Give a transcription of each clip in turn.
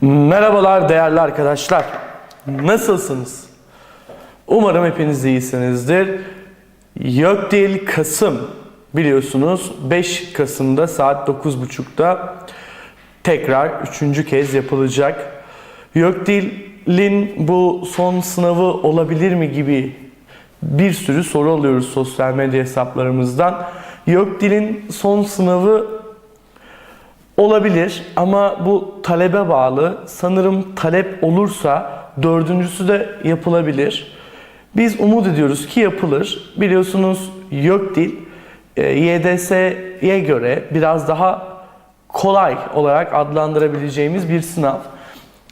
Merhabalar değerli arkadaşlar. Nasılsınız? Umarım hepiniz iyisinizdir. Gökdil Kasım biliyorsunuz 5 Kasım'da saat 9.30'da tekrar üçüncü kez yapılacak. Gökdil'in bu son sınavı olabilir mi gibi bir sürü soru alıyoruz sosyal medya hesaplarımızdan. Gökdil'in son sınavı Olabilir ama bu talebe bağlı. Sanırım talep olursa dördüncüsü de yapılabilir. Biz umut ediyoruz ki yapılır. Biliyorsunuz YÖKDİL e, YDS'ye göre biraz daha kolay olarak adlandırabileceğimiz bir sınav.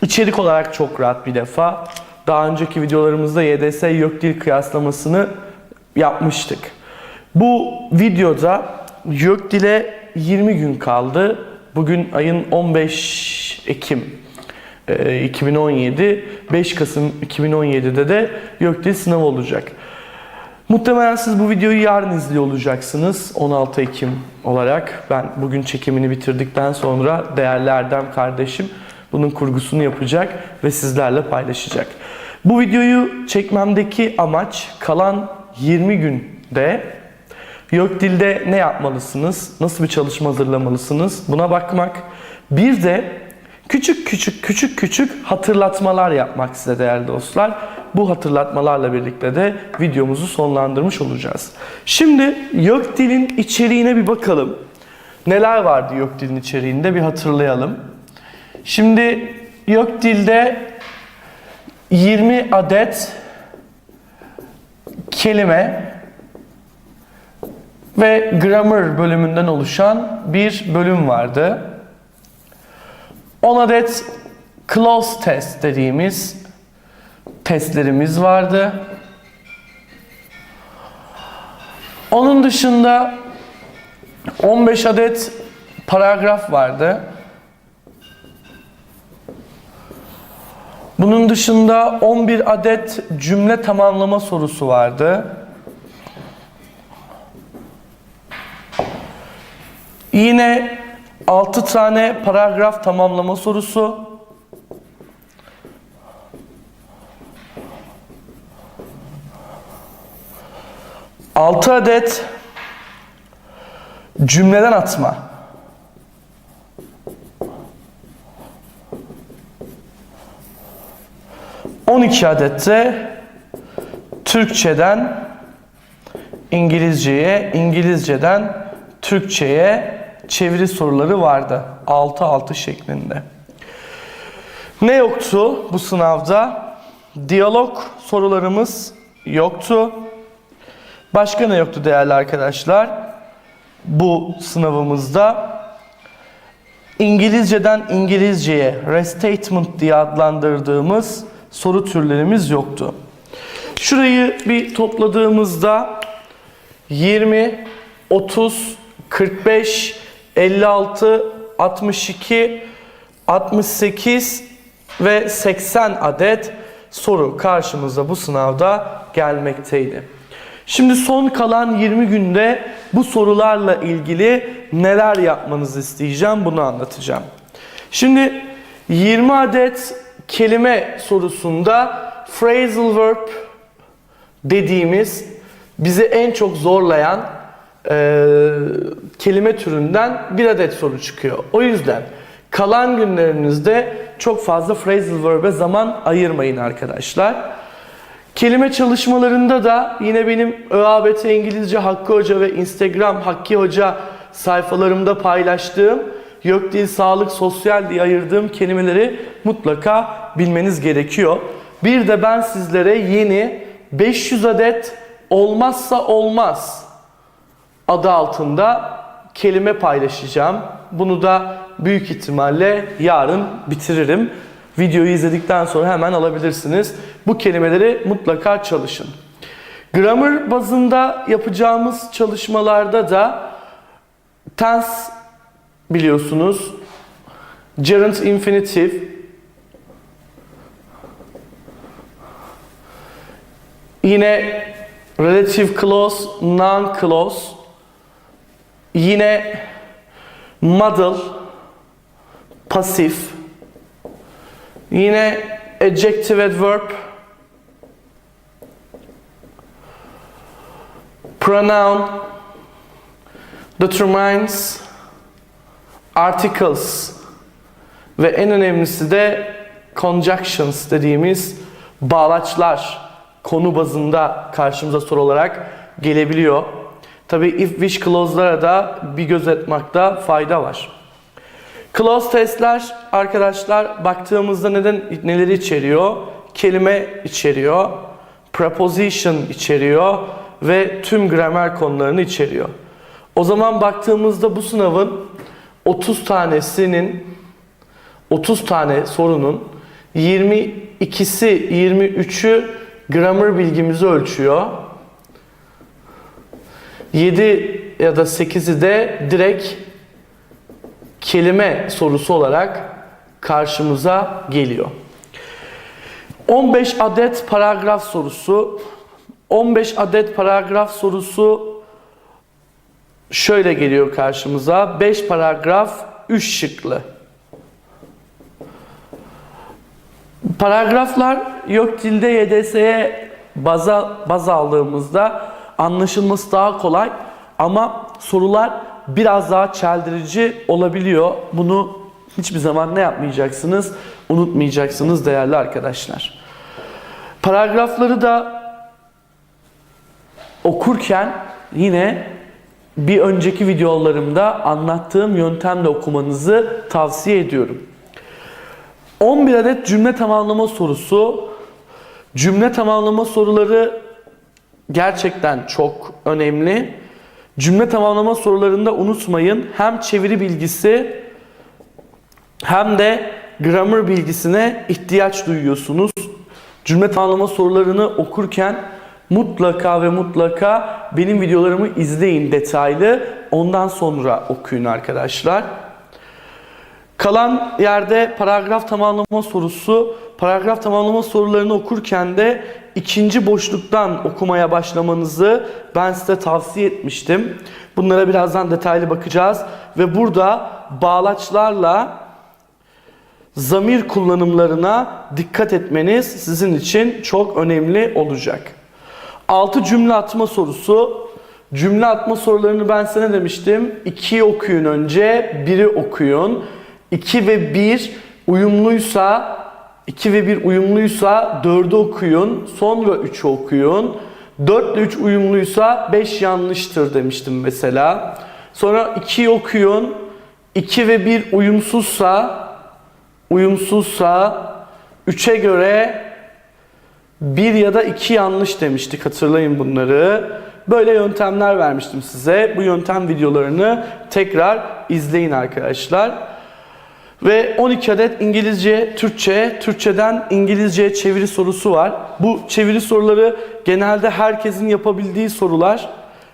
İçerik olarak çok rahat bir defa. Daha önceki videolarımızda YDS YÖKDİL kıyaslamasını yapmıştık. Bu videoda YÖKDİL'e 20 gün kaldı. Bugün ayın 15 Ekim e, 2017, 5 Kasım 2017'de de YÖKDİL sınavı olacak. Muhtemelen siz bu videoyu yarın izliyor olacaksınız 16 Ekim olarak. Ben bugün çekimini bitirdikten sonra değerli Erdem kardeşim bunun kurgusunu yapacak ve sizlerle paylaşacak. Bu videoyu çekmemdeki amaç kalan 20 günde YÖKDİL'de ne yapmalısınız? Nasıl bir çalışma hazırlamalısınız? Buna bakmak. Bir de küçük küçük küçük küçük hatırlatmalar yapmak size değerli dostlar. Bu hatırlatmalarla birlikte de videomuzu sonlandırmış olacağız. Şimdi YÖKDİL'in içeriğine bir bakalım. Neler vardı YÖKDİL'in içeriğinde bir hatırlayalım. Şimdi YÖKDİL'de 20 adet kelime ve grammar bölümünden oluşan bir bölüm vardı. 10 adet clause test dediğimiz testlerimiz vardı. Onun dışında 15 adet paragraf vardı. Bunun dışında 11 adet cümle tamamlama sorusu vardı. Yine 6 tane paragraf tamamlama sorusu. Altı adet cümleden atma. On iki adet de Türkçeden İngilizceye, İngilizceden Türkçe'ye çeviri soruları vardı. 6-6 şeklinde. Ne yoktu bu sınavda? Diyalog sorularımız yoktu. Başka ne yoktu değerli arkadaşlar? Bu sınavımızda İngilizceden İngilizceye restatement diye adlandırdığımız soru türlerimiz yoktu. Şurayı bir topladığımızda 20, 30, 45, 56, 62, 68 ve 80 adet soru karşımıza bu sınavda gelmekteydi. Şimdi son kalan 20 günde bu sorularla ilgili neler yapmanızı isteyeceğim bunu anlatacağım. Şimdi 20 adet kelime sorusunda phrasal verb dediğimiz bizi en çok zorlayan e, kelime türünden bir adet soru çıkıyor. O yüzden kalan günlerinizde çok fazla phrasal verb'e zaman ayırmayın arkadaşlar. Kelime çalışmalarında da yine benim ÖABT İngilizce Hakkı Hoca ve Instagram Hakkı Hoca sayfalarımda paylaştığım yok dil, sağlık, sosyal diye ayırdığım kelimeleri mutlaka bilmeniz gerekiyor. Bir de ben sizlere yeni 500 adet olmazsa olmaz adı altında kelime paylaşacağım. Bunu da büyük ihtimalle yarın bitiririm. Videoyu izledikten sonra hemen alabilirsiniz. Bu kelimeleri mutlaka çalışın. Grammar bazında yapacağımız çalışmalarda da tense biliyorsunuz. Gerund infinitive, Yine relative clause, non-clause. Yine model, pasif. Yine adjective adverb. Pronoun. Determines. Articles. Ve en önemlisi de conjunctions dediğimiz bağlaçlar konu bazında karşımıza soru olarak gelebiliyor. Tabi if wish clause'lara da bir göz etmakta fayda var. Clause testler arkadaşlar baktığımızda neden neleri içeriyor? Kelime içeriyor, preposition içeriyor ve tüm gramer konularını içeriyor. O zaman baktığımızda bu sınavın 30 tanesinin 30 tane sorunun 22'si 23'ü gramer bilgimizi ölçüyor. 7 ya da 8'i de direkt kelime sorusu olarak karşımıza geliyor. 15 adet paragraf sorusu. 15 adet paragraf sorusu şöyle geliyor karşımıza. 5 paragraf 3 şıklı. Paragraflar yok dilde YDS'ye baza, baz aldığımızda anlaşılması daha kolay ama sorular biraz daha çeldirici olabiliyor. Bunu hiçbir zaman ne yapmayacaksınız? Unutmayacaksınız değerli arkadaşlar. Paragrafları da okurken yine bir önceki videolarımda anlattığım yöntemle okumanızı tavsiye ediyorum. 11 adet cümle tamamlama sorusu. Cümle tamamlama soruları gerçekten çok önemli. Cümle tamamlama sorularında unutmayın hem çeviri bilgisi hem de grammar bilgisine ihtiyaç duyuyorsunuz. Cümle tamamlama sorularını okurken mutlaka ve mutlaka benim videolarımı izleyin detaylı. Ondan sonra okuyun arkadaşlar. Kalan yerde paragraf tamamlama sorusu, paragraf tamamlama sorularını okurken de ikinci boşluktan okumaya başlamanızı ben size tavsiye etmiştim. Bunlara birazdan detaylı bakacağız ve burada bağlaçlarla zamir kullanımlarına dikkat etmeniz sizin için çok önemli olacak. 6 cümle atma sorusu. Cümle atma sorularını ben size ne demiştim? 2'yi okuyun önce, 1'i okuyun. 2 ve 1 uyumluysa 2 ve 1 uyumluysa 4'ü okuyun. Sonra 3'ü okuyun. 4 ile 3 uyumluysa 5 yanlıştır demiştim mesela. Sonra 2'yi okuyun. 2 ve 1 uyumsuzsa uyumsuzsa 3'e göre 1 ya da 2 yanlış demiştik hatırlayın bunları. Böyle yöntemler vermiştim size. Bu yöntem videolarını tekrar izleyin arkadaşlar. Ve 12 adet İngilizce, Türkçe, Türkçeden İngilizceye çeviri sorusu var. Bu çeviri soruları genelde herkesin yapabildiği sorular.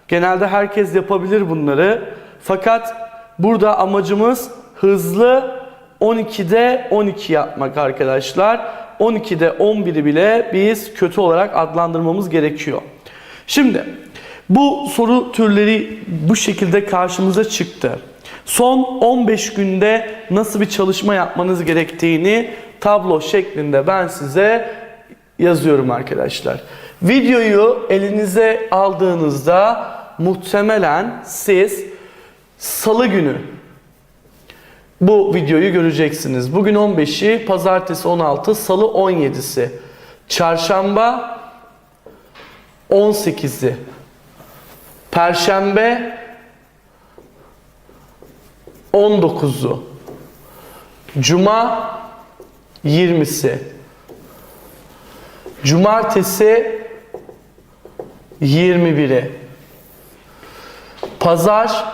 Genelde herkes yapabilir bunları. Fakat burada amacımız hızlı 12'de 12 yapmak arkadaşlar. 12'de 11'i bile biz kötü olarak adlandırmamız gerekiyor. Şimdi bu soru türleri bu şekilde karşımıza çıktı. Son 15 günde nasıl bir çalışma yapmanız gerektiğini tablo şeklinde ben size yazıyorum arkadaşlar. Videoyu elinize aldığınızda muhtemelen siz salı günü bu videoyu göreceksiniz. Bugün 15'i, pazartesi 16, salı 17'si. Çarşamba 18'i. Perşembe 19'u. Cuma 20'si. Cumartesi 21'i. Pazar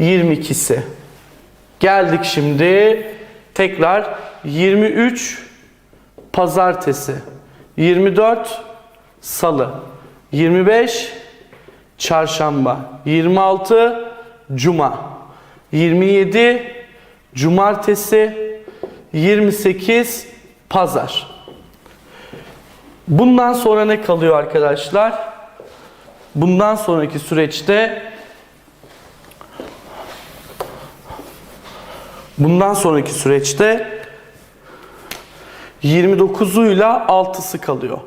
22'si. Geldik şimdi tekrar 23 pazartesi, 24 salı, 25 çarşamba, 26 cuma, 27 cumartesi, 28 pazar. Bundan sonra ne kalıyor arkadaşlar? Bundan sonraki süreçte Bundan sonraki süreçte 29'uyla 6'sı kalıyor.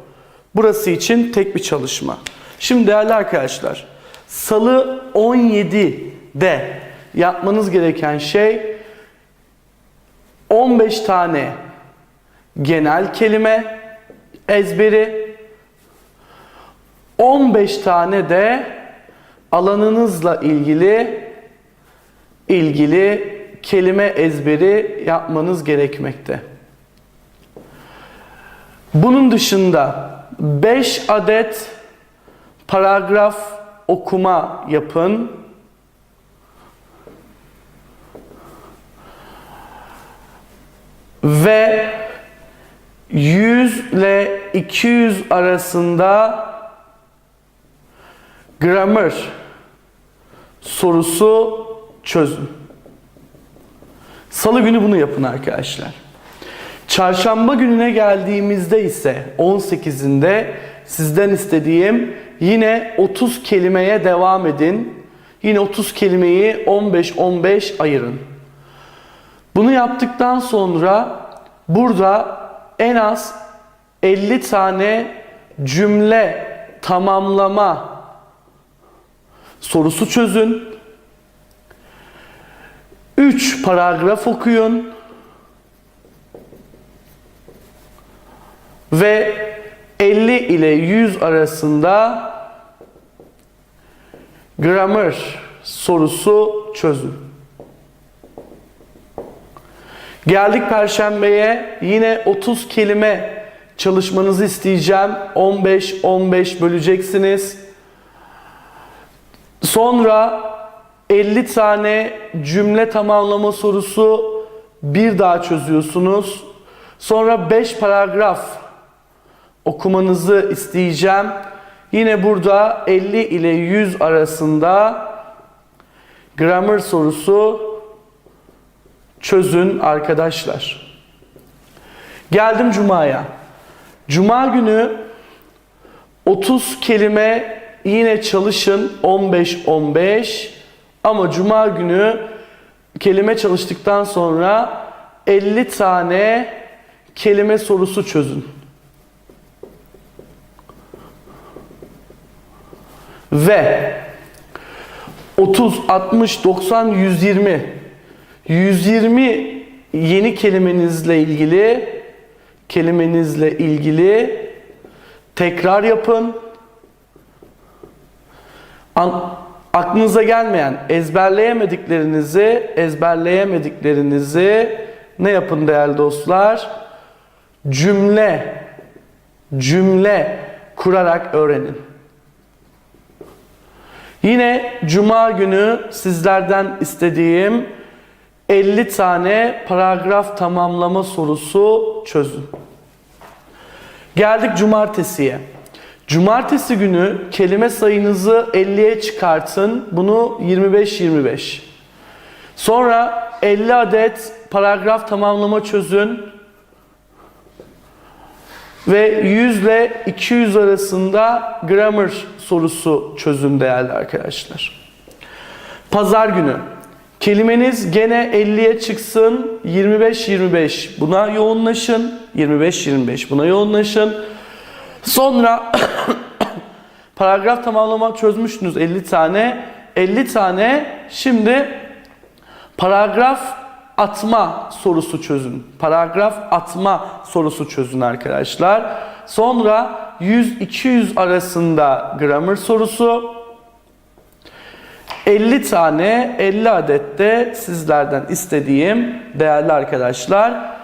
Burası için tek bir çalışma. Şimdi değerli arkadaşlar, salı 17'de yapmanız gereken şey 15 tane genel kelime ezberi 15 tane de alanınızla ilgili ilgili kelime ezberi yapmanız gerekmekte. Bunun dışında 5 adet paragraf okuma yapın. Ve 100 ile 200 arasında grammar sorusu çözün. Salı günü bunu yapın arkadaşlar. Çarşamba gününe geldiğimizde ise 18'inde sizden istediğim yine 30 kelimeye devam edin. Yine 30 kelimeyi 15-15 ayırın. Bunu yaptıktan sonra burada en az 50 tane cümle tamamlama sorusu çözün. 3 paragraf okuyun. Ve 50 ile 100 arasında grammar sorusu çözün. Geldik perşembeye yine 30 kelime çalışmanızı isteyeceğim. 15-15 böleceksiniz. Sonra 50 tane cümle tamamlama sorusu bir daha çözüyorsunuz. Sonra 5 paragraf okumanızı isteyeceğim. Yine burada 50 ile 100 arasında grammar sorusu çözün arkadaşlar. Geldim Cuma'ya. Cuma günü 30 kelime yine çalışın 15-15 ama Cuma günü kelime çalıştıktan sonra 50 tane kelime sorusu çözün. Ve 30, 60, 90, 120 120 yeni kelimenizle ilgili kelimenizle ilgili tekrar yapın. An, aklınıza gelmeyen ezberleyemediklerinizi ezberleyemediklerinizi ne yapın değerli dostlar? Cümle cümle kurarak öğrenin. Yine cuma günü sizlerden istediğim 50 tane paragraf tamamlama sorusu çözün. Geldik cumartesiye. Cumartesi günü kelime sayınızı 50'ye çıkartın. Bunu 25-25. Sonra 50 adet paragraf tamamlama çözün. Ve 100 ile 200 arasında grammar sorusu çözün değerli arkadaşlar. Pazar günü kelimeniz gene 50'ye çıksın 25-25 buna yoğunlaşın 25-25 buna yoğunlaşın. Sonra paragraf tamamlama çözmüştünüz 50 tane 50 tane şimdi paragraf atma sorusu çözün. Paragraf atma sorusu çözün arkadaşlar. Sonra 100-200 arasında grammar sorusu. 50 tane 50 adette sizlerden istediğim değerli arkadaşlar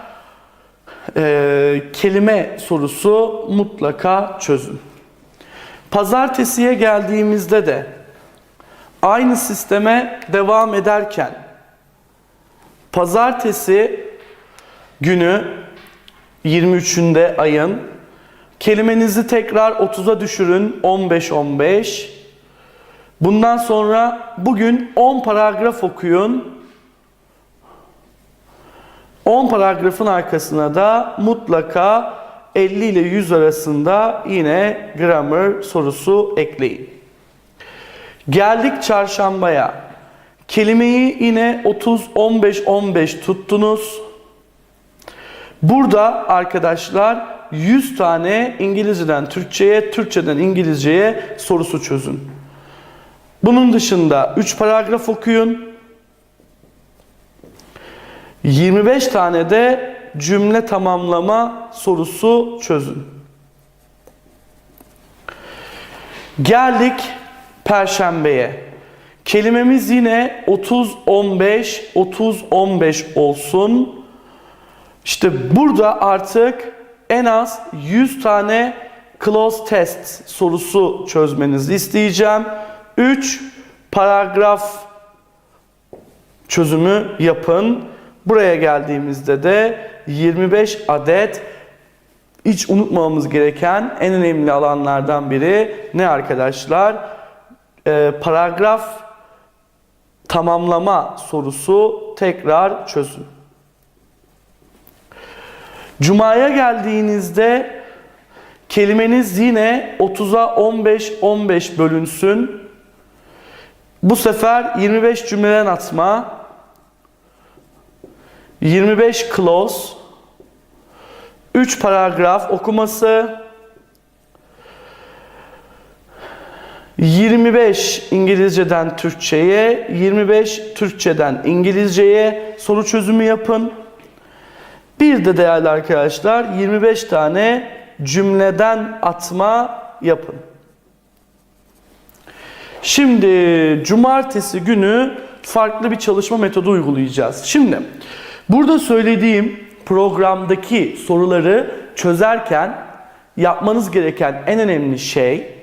e, kelime sorusu mutlaka çözün. Pazartesiye geldiğimizde de aynı sisteme devam ederken Pazartesi günü 23'ünde ayın kelimenizi tekrar 30'a düşürün 15-15. Bundan sonra bugün 10 paragraf okuyun. 10 paragrafın arkasına da mutlaka 50 ile 100 arasında yine grammar sorusu ekleyin. Geldik çarşambaya. Kelimeyi yine 30 15 15 tuttunuz. Burada arkadaşlar 100 tane İngilizceden Türkçe'ye, Türkçeden İngilizce'ye sorusu çözün. Bunun dışında 3 paragraf okuyun. 25 tane de cümle tamamlama sorusu çözün. Geldik perşembeye. Kelimemiz yine 30 15 30 15 olsun. İşte burada artık en az 100 tane close test sorusu çözmenizi isteyeceğim. 3 paragraf çözümü yapın. Buraya geldiğimizde de 25 adet hiç unutmamamız gereken en önemli alanlardan biri ne arkadaşlar? Ee, paragraf tamamlama sorusu tekrar çözün. Cuma'ya geldiğinizde kelimeniz yine 30'a 15 15 bölünsün. Bu sefer 25 cümleden atma, 25 clause, 3 paragraf okuması, 25 İngilizceden Türkçe'ye, 25 Türkçeden İngilizce'ye soru çözümü yapın. Bir de değerli arkadaşlar 25 tane cümleden atma yapın. Şimdi cumartesi günü farklı bir çalışma metodu uygulayacağız. Şimdi burada söylediğim programdaki soruları çözerken yapmanız gereken en önemli şey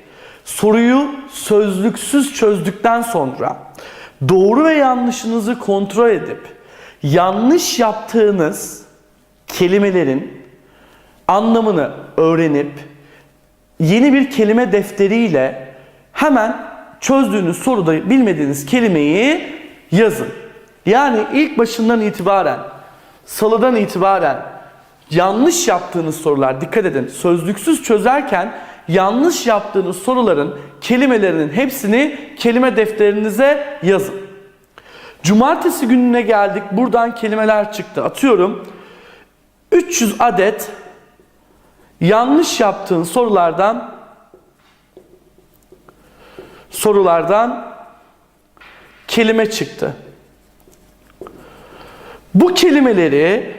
soruyu sözlüksüz çözdükten sonra doğru ve yanlışınızı kontrol edip yanlış yaptığınız kelimelerin anlamını öğrenip yeni bir kelime defteriyle hemen çözdüğünüz soruda bilmediğiniz kelimeyi yazın. Yani ilk başından itibaren, salıdan itibaren yanlış yaptığınız sorular dikkat edin. Sözlüksüz çözerken yanlış yaptığınız soruların kelimelerinin hepsini kelime defterinize yazın. Cumartesi gününe geldik. Buradan kelimeler çıktı. Atıyorum. 300 adet yanlış yaptığın sorulardan sorulardan kelime çıktı. Bu kelimeleri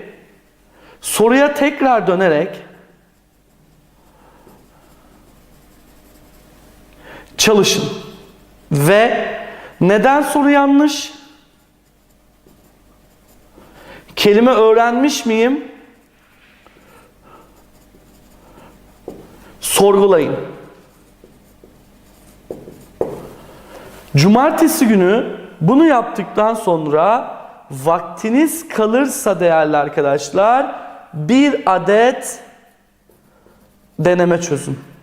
soruya tekrar dönerek çalışın. Ve neden soru yanlış? Kelime öğrenmiş miyim? Sorgulayın. Cumartesi günü bunu yaptıktan sonra vaktiniz kalırsa değerli arkadaşlar bir adet deneme çözün.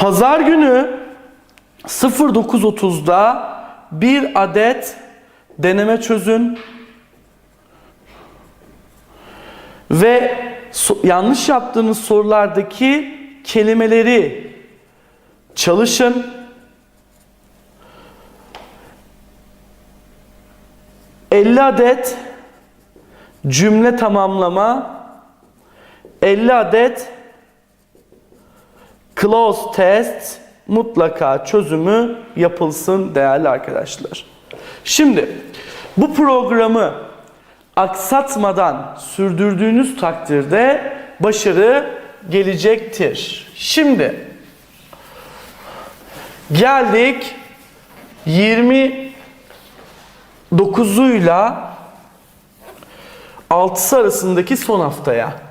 Pazar günü 09.30'da bir adet deneme çözün. Ve yanlış yaptığınız sorulardaki kelimeleri çalışın. ...50 adet cümle tamamlama... ...50 adet close test mutlaka çözümü yapılsın değerli arkadaşlar. Şimdi bu programı aksatmadan sürdürdüğünüz takdirde başarı gelecektir. Şimdi geldik 29'uyla 6'sı arasındaki son haftaya.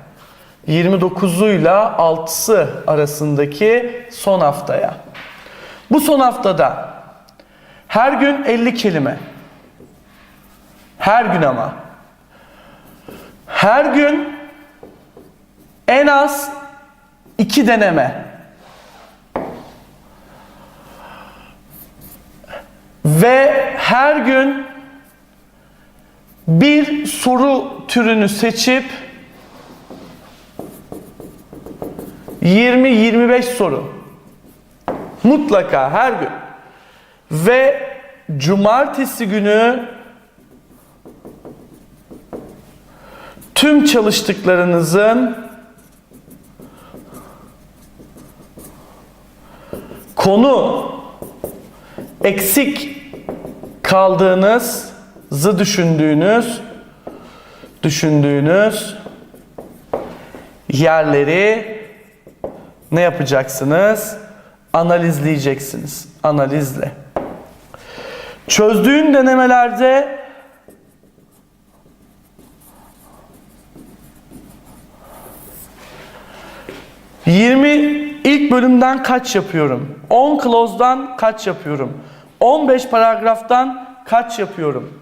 29'uyla 6'sı arasındaki son haftaya. Bu son haftada her gün 50 kelime. Her gün ama. Her gün en az 2 deneme. Ve her gün bir soru türünü seçip 20-25 soru. Mutlaka her gün. Ve cumartesi günü tüm çalıştıklarınızın konu eksik kaldığınızı düşündüğünüz düşündüğünüz yerleri ne yapacaksınız? Analizleyeceksiniz. Analizle. Çözdüğün denemelerde ...20 ilk bölümden kaç yapıyorum? 10 clause'dan kaç yapıyorum? 15 paragraftan kaç yapıyorum?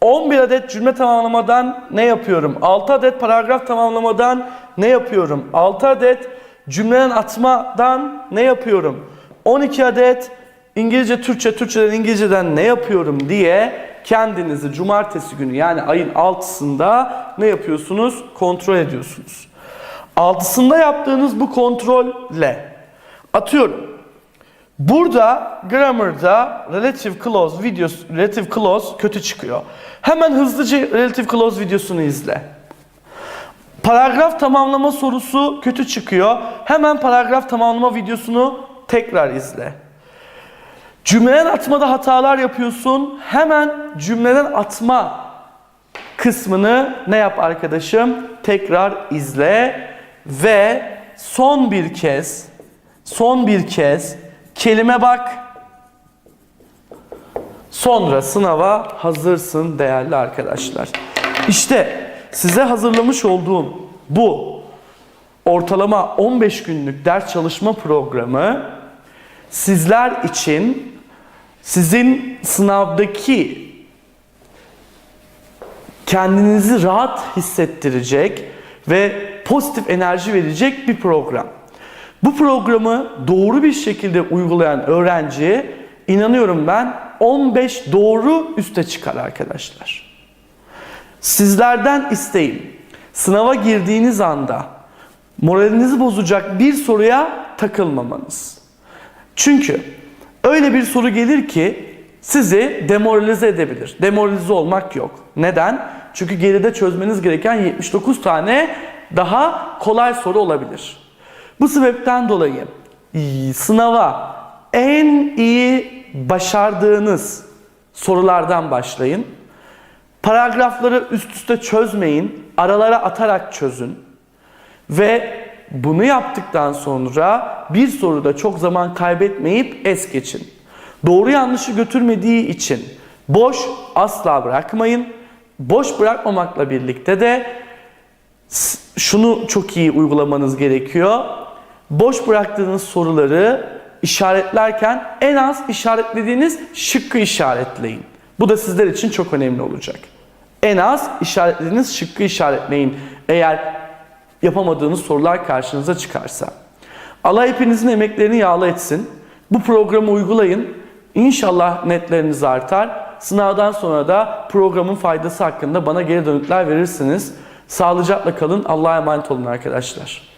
11 adet cümle tamamlamadan ne yapıyorum? 6 adet paragraf tamamlamadan ne yapıyorum? 6 adet cümleden atmadan ne yapıyorum? 12 adet İngilizce Türkçe, Türkçeden İngilizceden ne yapıyorum diye kendinizi cumartesi günü yani ayın 6'sında ne yapıyorsunuz? Kontrol ediyorsunuz. 6'sında yaptığınız bu kontrolle atıyorum. Burada grammar'da relative clause videosu, relative clause kötü çıkıyor. Hemen hızlıca relative clause videosunu izle. Paragraf tamamlama sorusu kötü çıkıyor. Hemen paragraf tamamlama videosunu tekrar izle. Cümleden atmada hatalar yapıyorsun. Hemen cümleden atma kısmını ne yap arkadaşım? Tekrar izle ve son bir kez son bir kez kelime bak. Sonra sınava hazırsın değerli arkadaşlar. İşte size hazırlamış olduğum bu ortalama 15 günlük ders çalışma programı sizler için sizin sınavdaki kendinizi rahat hissettirecek ve pozitif enerji verecek bir program. Bu programı doğru bir şekilde uygulayan öğrenci inanıyorum ben 15 doğru üste çıkar arkadaşlar. Sizlerden isteğim sınava girdiğiniz anda moralinizi bozacak bir soruya takılmamanız. Çünkü öyle bir soru gelir ki sizi demoralize edebilir. Demoralize olmak yok. Neden? Çünkü geride çözmeniz gereken 79 tane daha kolay soru olabilir. Bu sebepten dolayı sınava en iyi başardığınız sorulardan başlayın. Paragrafları üst üste çözmeyin, aralara atarak çözün. Ve bunu yaptıktan sonra bir soruda çok zaman kaybetmeyip es geçin. Doğru yanlışı götürmediği için boş asla bırakmayın. Boş bırakmamakla birlikte de şunu çok iyi uygulamanız gerekiyor. Boş bıraktığınız soruları işaretlerken en az işaretlediğiniz şıkkı işaretleyin. Bu da sizler için çok önemli olacak. En az işaretlediğiniz şıkkı işaretleyin. Eğer yapamadığınız sorular karşınıza çıkarsa. Allah hepinizin emeklerini yağlı etsin. Bu programı uygulayın. İnşallah netleriniz artar. Sınavdan sonra da programın faydası hakkında bana geri dönütler verirsiniz. Sağlıcakla kalın. Allah'a emanet olun arkadaşlar.